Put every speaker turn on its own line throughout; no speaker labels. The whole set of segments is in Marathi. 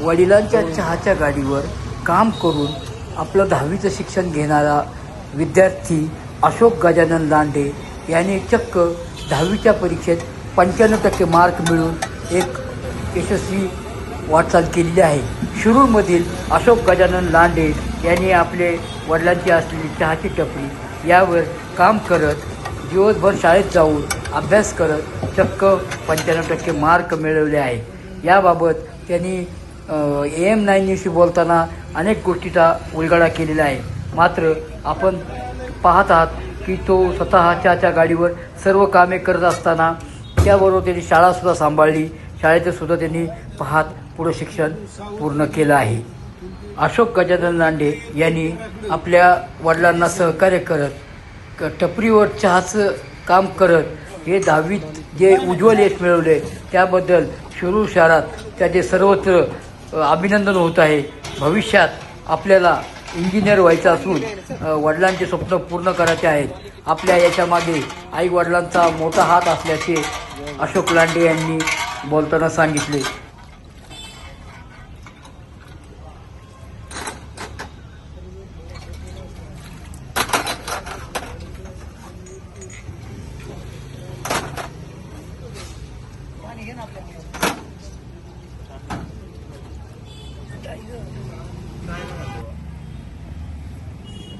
वडिलांच्या चहाच्या गाडीवर काम करून आपलं दहावीचं शिक्षण घेणारा विद्यार्थी अशोक गजानन लांडे याने चक्क दहावीच्या परीक्षेत पंच्याण्णव टक्के मार्क मिळून एक यशस्वी वाटचाल केलेली आहे. शिरूरमधील अशोक गजानन लांडे यांनी आपले वडिलांची असलेली चहाची टपरी यावर काम करत दिवसभर शाळेत जाऊन अभ्यास करत चक्क पंच्याण्णव टक्के मार्क मिळवले आहे. याबाबत त्यांनी ए एम नाईन न्यूजशी बोलताना अनेक गोष्टीचा उलगडा केलेला आहे. मात्र आपण पाहत आहात की तो स्वतःच्या गाडीवर सर्व कामे करत असताना त्याबरोबर त्यांनी शाळासुद्धा सांभाळली. शाळेतसुद्धा त्यांनी पाहत पुढं शिक्षण पूर्ण केलं आहे. अशोक गजानन लांडे यांनी आपल्या वडिलांना सहकार्य करत क टपरीवर चहाचं काम करत हे दहावीत जे उज्ज्वल यश मिळवले त्याबद्दल शिरूर शहरात त्याचे सर्वत्र अभिनंदन होत आहे. भविष्यात आपल्याला इंजिनियर व्हायचं असून वडिलांचे स्वप्न पूर्ण करायचे आहेत. आपल्या याच्यामागे आई वडिलांचा मोठा हात असल्याचे अशोक लांडे यांनी बोलताना सांगितले. Nine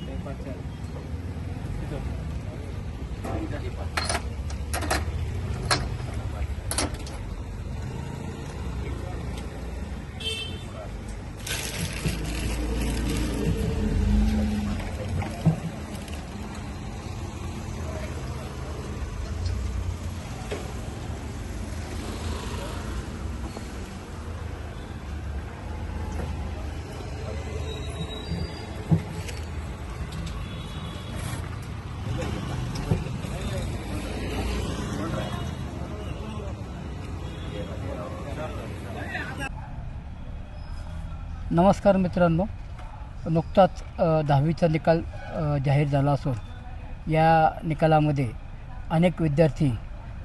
没关系 नमस्कार मित्रांनो. नुकताच दहावीचा निकाल जाहीर झाला असून या निकालामध्ये अनेक विद्यार्थी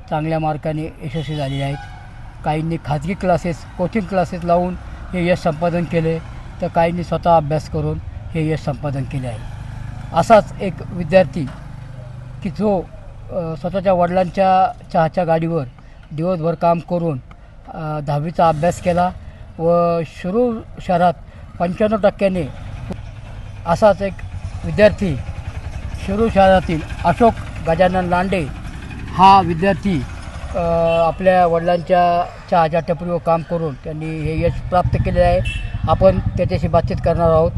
चांगल्या मार्काने यशस्वी झालेले आहेत. काहींनी खाजगी क्लासेस कोचिंग क्लासेस लावून हे यश संपादन केले तर काहींनी स्वतः अभ्यास करून हे यश संपादन केले आहे. असाच एक विद्यार्थी की जो स्वतःच्या वडिलांच्या चहाच्या गाडीवर दिवसभर काम करून दहावीचा अभ्यास केला व शिरूर शहरात पंच्याण्णव टक्क्याने असाच एक विद्यार्थी शिरूर शहरातील अशोक गजानन लांडे हा विद्यार्थी आपल्या वडिलांच्या चहाच्या टपरीवर काम करून त्यांनी हे यश प्राप्त केले आहे. आपण त्याच्याशी बातचीत करणार आहोत.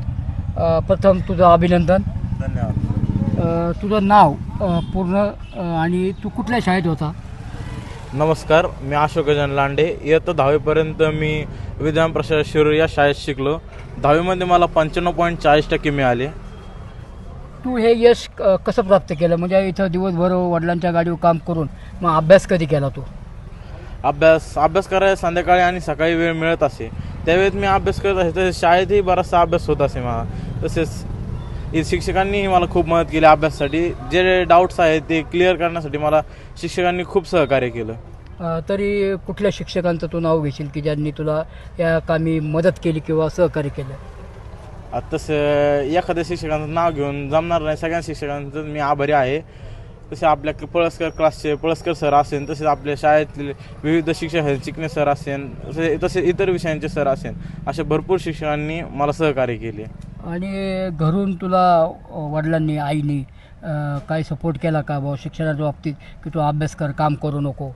प्रथम तुझं अभिनंदन.
धन्यवाद.
तुझं नाव पूर्ण आणि तू कुठल्या शाळेत होता?
नमस्कार मी अशोक गजान लांडे. इयत्ता दहावीपर्यंत मी विद्यान प्रसाद शिरूर या शाळेत शिकलो. दहावीमध्ये मला पंच्याण्णव पॉईंट चाळीस टक्के मिळाले.
तू हे यश अ, कसं प्राप्त केलं? म्हणजे इथं दिवसभर वडिलांच्या गाडीवर काम करून मग अभ्यास कधी केला तू?
अभ्यास अभ्यास करायला संध्याकाळी आणि सकाळी वेळ मिळत असे. त्यावेळेस मी अभ्यास करत असे तसेच शाळेतही बराचसा अभ्यास होत असे मला. तसेच शिक्षकांनीही मला खूप मदत केली अभ्यासासाठी. जे डाऊट्स आहेत ते क्लिअर करण्यासाठी मला शिक्षकांनी खूप सहकार्य केलं.
तरी कुठल्या शिक्षकांचं तू नाव घेशील की ज्यांनी तुला या कामी मदत केली किंवा सहकार्य केलं?
तसं एखाद्या शिक्षकांचं नाव घेऊन जमणार नाही. सगळ्या शिक्षकांचं मी आभारी आहे. तसे आपल्या पळसकर क्लासचे पळसकर सर असेल तसेच आपल्या शाळेतले विविध शिक्षक आहेत चिकणे सर असेल तसे तसे इतर विषयांचे सर असेल अशा भरपूर शिक्षकांनी मला सहकार्य केले.
आणि घरून तुला वडिलांनी आईनी काही सपोर्ट केला का बुवा शिक्षणाच्या बाबतीत? की तू अभ्यास कर काम करू नको?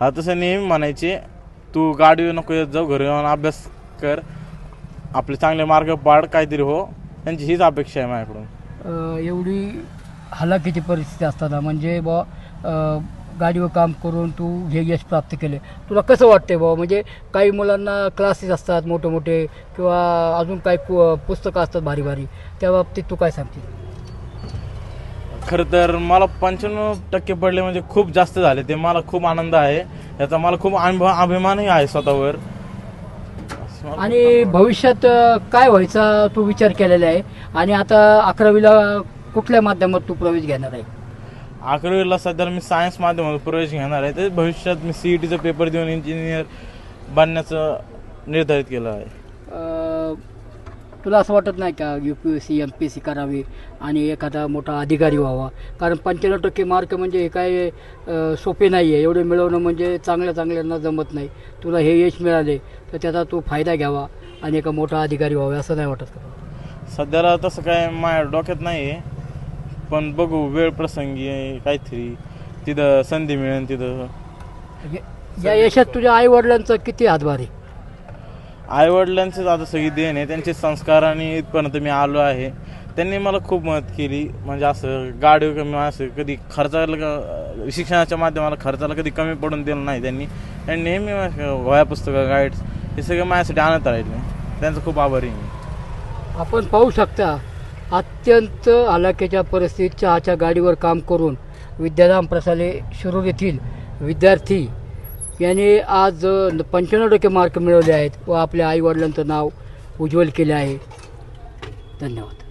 हा तसं नेहमी म्हणायचे तू गाडी नको येत जाऊ घरी येऊन अभ्यास कर. आपले चांगले मार्ग पाड काहीतरी हो. त्यांची हीच अपेक्षा आहे माझ्याकडून.
एवढी हलाखीची परिस्थिती असताना म्हणजे बा गाडीवर काम करून तू हे यश प्राप्त केले. तुला कसं वाटते बाबा म्हणजे काही मुलांना क्लासेस असतात मोठे मोठे किंवा अजून काही पु पुस्तकं असतात भारी भारी त्या बाबतीत तू काय सांगते
खरं तर मला पंच्याण्णव टक्के पडले म्हणजे खूप जास्त झाले. ते मला खूप आनंद आहे. याचा मला खूप अनुभव अभिमानही आहे स्वतःवर.
आणि भविष्यात काय व्हायचा तू विचार केलेला आहे? आणि आता अकरावीला कुठल्या माध्यमात तू प्रवेश घेणार आहे?
अकरावीला सध्या मी सायन्स माध्यमातून प्रवेश घेणार आहे. ते भविष्यात मी सी ई टीचा पेपर देऊन इंजिनियर बनण्याचं निर्धारित केलं आहे.
तुला असं वाटत नाही का U P S C M P S C करावी आणि एखादा मोठा अधिकारी व्हावा? कारण पंच्याण्णव टक्के मार्क म्हणजे हे काय सोपे नाही आहे एवढे मिळवणं म्हणजे चांगल्या चांगल्यांना जमत नाही. तुला हे यश मिळाले तर त्याचा तू फायदा घ्यावा आणि एका मोठा अधिकारी व्हावा असं नाही वाटत का?
सध्याला तसं काय माझ्या डोक्यात नाही आहे पण बघू वेळ प्रसंगी काहीतरी. तिथं संधी मिळेल तिथं.
या यशात तुझ्या आई वडिलांचा किती हातभार आहे?
आईवडिलांचेच आता सगळी देण आहे. त्यांचे संस्कार आणि इथपर्यंत मी आलो आहे. त्यांनी मला खूप मदत केली. म्हणजे असं गाडी कमी असं कधी खर्चाला क- शिक्षणाच्या माध्यमाला खर्चाला कधी कमी पडून दिलं नाही त्यांनी. त्यांनी नेहमी वह्या पुस्तकं गाईड्स हे सगळं माझ्यासाठी आणत राहिले. त्यांचं खूप आभारी आहे मी.
आपण पाहू शकता अत्यंत हलाखीच्या परिस्थितीत चहाच्या गाडीवर काम करून विद्याधाम प्रसाले शिरूर येथील विद्यार्थी यांनी आज पंच्याण्णव टक्के मार्क मिळवले आहेत व आपल्या आईवडिलांचं नाव उज्ज्वल केले आहे. धन्यवाद.